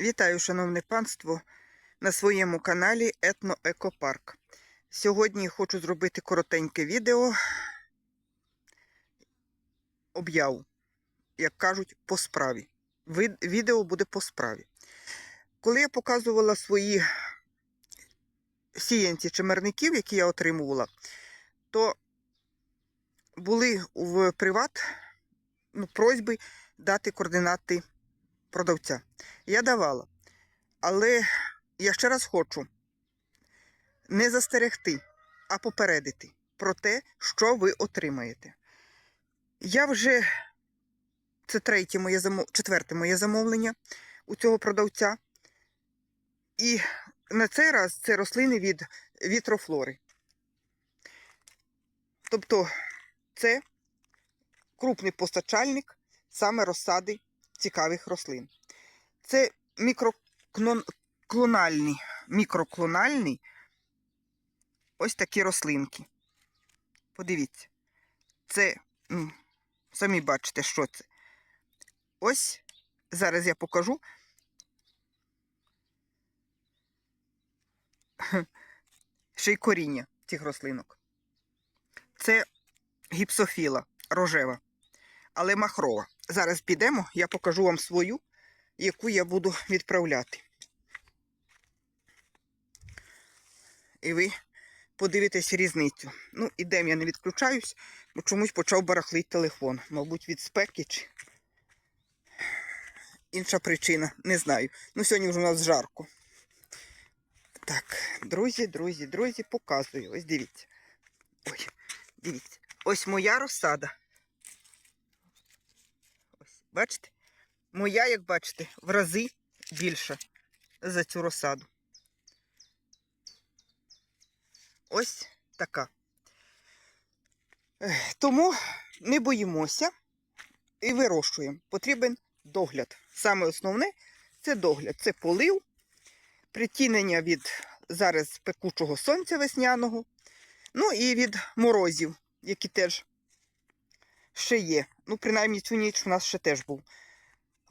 Вітаю, шановне панство, на своєму каналі Етноекопарк. Сьогодні хочу зробити коротеньке відео об'яву, як кажуть, по справі. Відео буде по справі. Коли я показувала свої сіянці чимерників, які я отримувала, то були в приват ну, просьби дати координати продавця. Я давала. Але я ще раз хочу не застерегти, а попередити про те, що ви отримаєте. Я вже це третє моє замов... четверте моє замовлення у цього продавця. І на цей раз це рослини від вітрофлори. Тобто це крупний постачальник саме розсади цікавих рослин. Це мікроклональні, мікроклональні ось такі рослинки. Подивіться. Це, самі бачите, що це. Ось зараз я покажу. Ще й коріння цих рослинок. Це гіпсофіла рожева, але махрова. Зараз підемо, я покажу вам свою, яку я буду відправляти. І ви подивитесь різницю. Ну, ідемо, я не відключаюсь, бо чомусь почав барахлити телефон. Мабуть, від спеки чи інша причина, не знаю. Ну, сьогодні вже у нас жарко. Так, друзі, друзі, друзі, показую. Ось дивіться. Ой, дивіться. Ось моя розсада. Ось, бачите? Моя, як бачите, в рази більша за цю розсаду. Ось така. Тому не боїмося і вирощуємо. Потрібен догляд. Саме основне це догляд. Це полив, притінення від зараз пекучого сонця весняного, ну і від морозів, які теж ще є. Ну, принаймні цю ніч у нас ще теж був.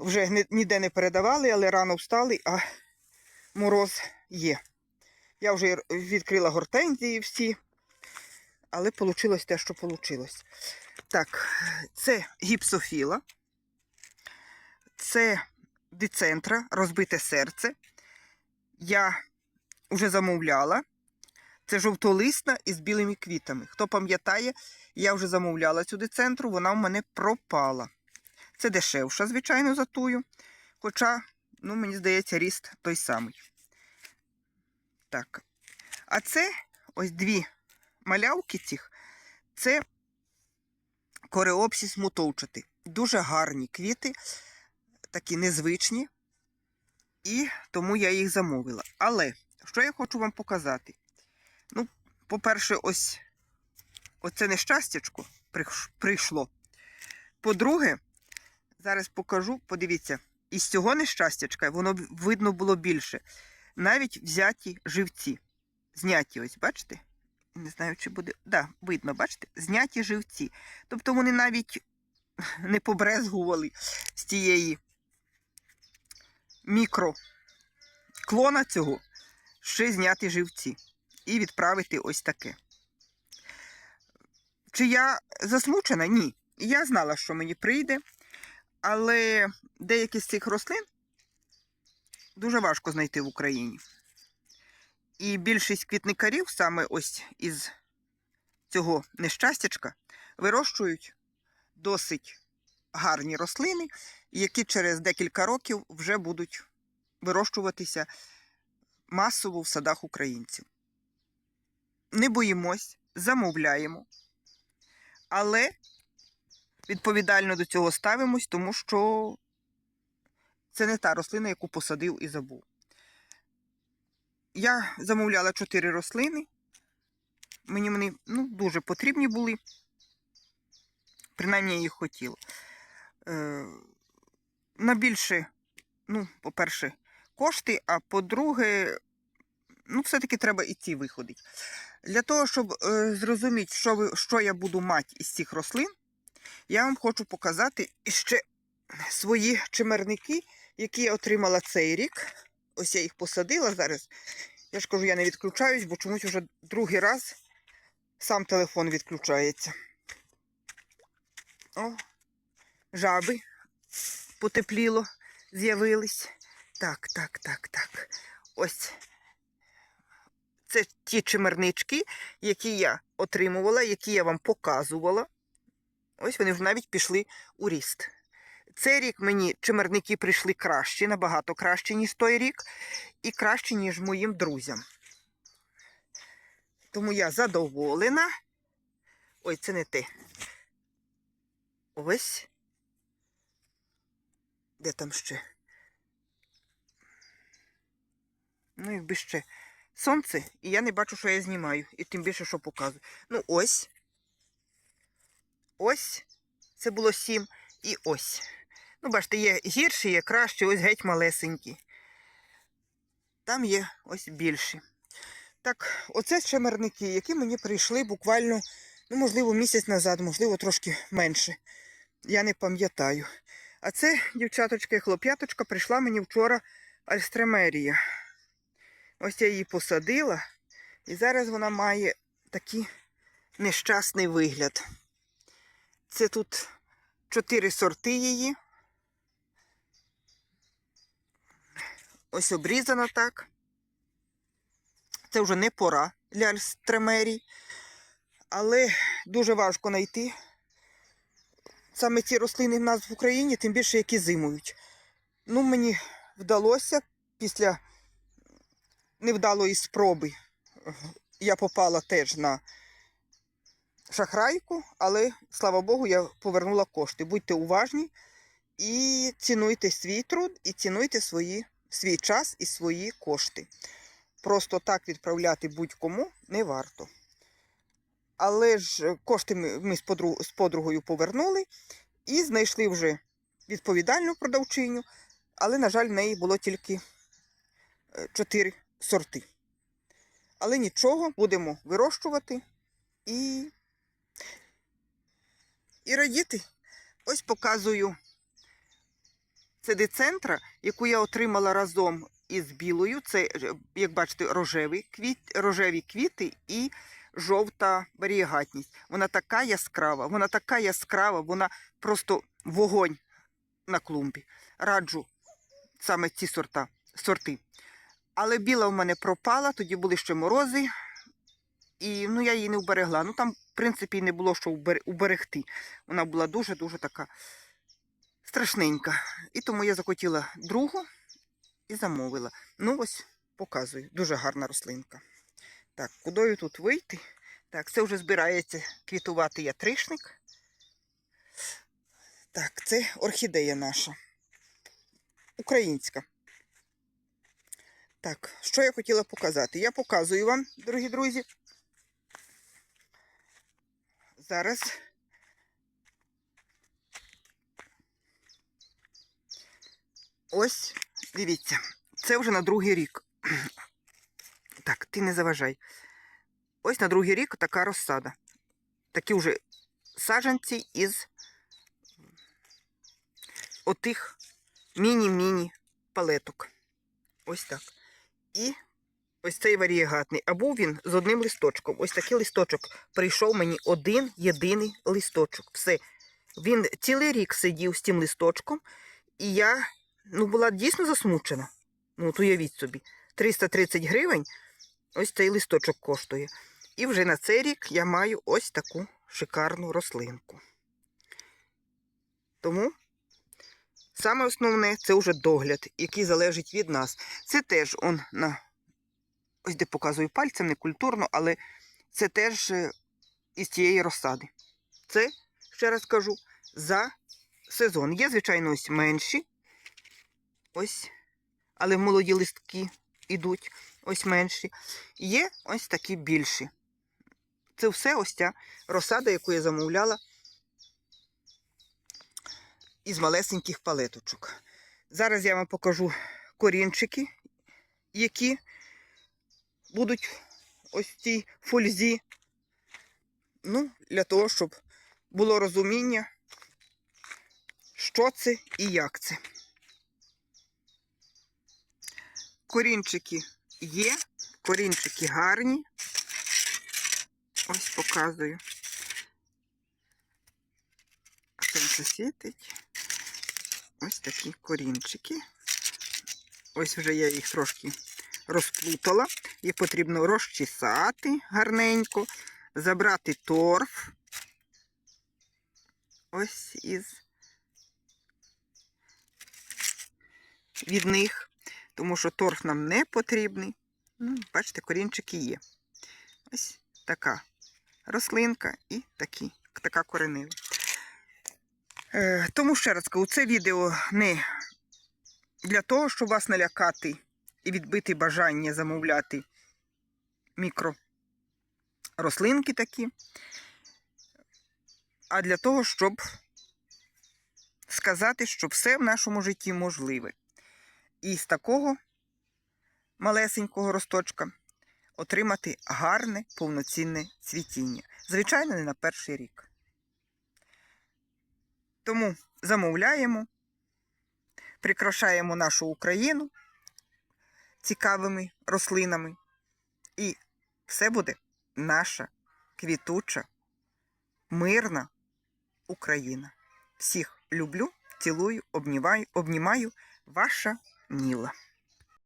Вже ніде не передавали, але рано встали, а мороз є. Я вже відкрила гортензії всі, але вийшло те, що вийшло. Так, це гіпсофіла, це дицентра, розбите серце. Я вже замовляла. Це жовтолисна із білими квітами. Хто пам'ятає, я вже замовляла цю дицентру, вона в мене пропала. Це дешевша, звичайно, за тую. Хоча, ну, мені здається, ріст той самий. Так. А це ось дві малявки цих. Це кореопсіс мутовчатий. Дуже гарні квіти, такі незвичні. І тому я їх замовила. Але що я хочу вам показати? Ну, по-перше, ось оце нещастячко прийшло. По-друге, зараз покажу, подивіться, із цього нещастячка воно видно було більше. Навіть взяті живці. Зняті, ось, бачите? Не знаю, чи буде. Да, видно, бачите? Зняті живці. Тобто вони навіть не побрезгували з тієї мікроклона цього, ще зняти живці і відправити ось таке. Чи я засмучена? Ні. Я знала, що мені прийде, але деякі з цих рослин дуже важко знайти в Україні. І більшість квітникарів саме ось із цього нещастячка вирощують досить гарні рослини, які через декілька років вже будуть вирощуватися масово в садах українців. Не боїмось, замовляємо, але відповідально до цього ставимось, тому що це не та рослина, яку посадив і забув. Я замовляла чотири рослини. Мені вони ну, дуже потрібні були. Принаймні, я їх хотіла. Е, на більше, ну, по-перше, кошти, а по-друге, ну, все-таки треба і ці виходити. Для того, щоб е, зрозуміти, що, ви, що я буду мати із цих рослин, я вам хочу показати ще свої чимерники, які я отримала цей рік. Ось я їх посадила зараз. Я ж кажу, я не відключаюсь, бо чомусь вже другий раз сам телефон відключається. О, жаби потепліло, з'явились. Так, так, так, так. Ось це ті чимернички, які я отримувала, які я вам показувала. Ось вони вже навіть пішли у ріст. Цей рік мені чимерники прийшли краще, набагато краще, ніж той рік, і краще, ніж моїм друзям. Тому я задоволена. Ой, це не те. Ось. Де там ще? Ну, якби ще сонце, і я не бачу, що я знімаю, і тим більше, що показую. Ну, ось. Ось. Це було сім. І ось. Ну, бачите, є гірші, є кращі, ось геть малесенькі. Там є ось більші. Так, оце чемерники, які мені прийшли буквально, ну, можливо, місяць назад, можливо, трошки менше. Я не пам'ятаю. А це дівчаточка і хлоп'яточка прийшла мені вчора альстремерія. Ось я її посадила, і зараз вона має такий нещасний вигляд. Це тут чотири сорти її. Ось обрізана так. Це вже не пора для альстремерій, але дуже важко знайти саме ці рослини в нас в Україні, тим більше які зимують. Ну, мені вдалося після невдалої спроби. Я попала теж на шахрайку, але, слава Богу, я повернула кошти. Будьте уважні і цінуйте свій труд, і цінуйте свої, свій час і свої кошти. Просто так відправляти будь-кому не варто. Але ж кошти ми, з, подруг, з подругою повернули і знайшли вже відповідальну продавчиню, але, на жаль, в неї було тільки е, чотири сорти. Але нічого, будемо вирощувати і, і радіти. Ось показую це децентра, яку я отримала разом із білою. Це, е, як бачите, рожеві, квіт, рожеві квіти і жовта варієгатність. Вона така яскрава, вона така яскрава, вона просто вогонь на клумбі. Раджу саме ці сорта, сорти. Але біла в мене пропала, тоді були ще морози, і ну, я її не вберегла. Ну там, в принципі, не було що уберегти. Вона була дуже-дуже така страшненька. І тому я захотіла другу і замовила. Ну, ось показую. Дуже гарна рослинка. Так, кудою тут вийти? Так, це вже збирається квітувати ятришник. Так, це орхідея наша. Українська. Так, що я хотіла показати? Я показую вам, дорогі друзі. Зараз. Ось, дивіться, це вже на другий рік. Так, ти не заважай. Ось на другий рік така розсада. Такі вже саджанці із отих міні-міні палеток. Ось так. І ось цей варієгатний. А був він з одним листочком. Ось такий листочок. Прийшов мені один єдиний листочок. Все. Він цілий рік сидів з тим листочком, і я ну, була дійсно засмучена. Ну, от уявіть собі, 330 гривень ось цей листочок коштує. І вже на цей рік я маю ось таку шикарну рослинку. Тому саме основне це вже догляд, який залежить від нас. Це теж он на ось де показую пальцем, не культурно, але це теж е, із цієї розсади. Це, ще раз кажу, за сезон. Є, звичайно, ось менші. Ось, але молоді листки йдуть, ось менші. Є ось такі більші. Це все ось ця розсада, яку я замовляла із малесеньких палеточок. Зараз я вам покажу корінчики, які будуть ось в цій фользі. Ну, для того, щоб було розуміння, що це і як це. корінчики є, корінчики гарні. Ось показую. Сонце світить. Ось такі корінчики. Ось вже я їх трошки розплутала. Їх потрібно розчесати гарненько, забрати торф. Ось із від них, тому що торф нам не потрібний. Ну, бачите, корінчики є. Ось така рослинка і такі, така коренева. Е, тому ще раз кажу, це відео не для того, щоб вас налякати і відбити бажання замовляти мікророслинки такі, а для того, щоб сказати, що все в нашому житті можливе. І з такого малесенького росточка отримати гарне повноцінне цвітіння. Звичайно, не на перший рік. Тому замовляємо, прикрашаємо нашу Україну цікавими рослинами. І все буде наша квітуча, мирна Україна. Всіх люблю, цілую, обнімаю, обнімаю ваша Ніла.